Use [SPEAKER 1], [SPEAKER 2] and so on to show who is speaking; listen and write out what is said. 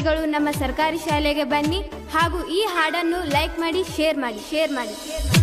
[SPEAKER 1] ವಿದ್ಯಾರ್ಥಿಗಳು ನಮ್ಮ ಸರ್ಕಾರಿ ಶಾಲೆಗೆ ಬನ್ನಿ ಹಾಗೂ ಈ ಹಾಡನ್ನು ಲೈಕ್ ಮಾಡಿ ಶೇರ್ ಮಾಡಿ ಶೇರ್ ಮಾಡಿ
[SPEAKER 2] ಶೇರ್ ಮಾಡಿ.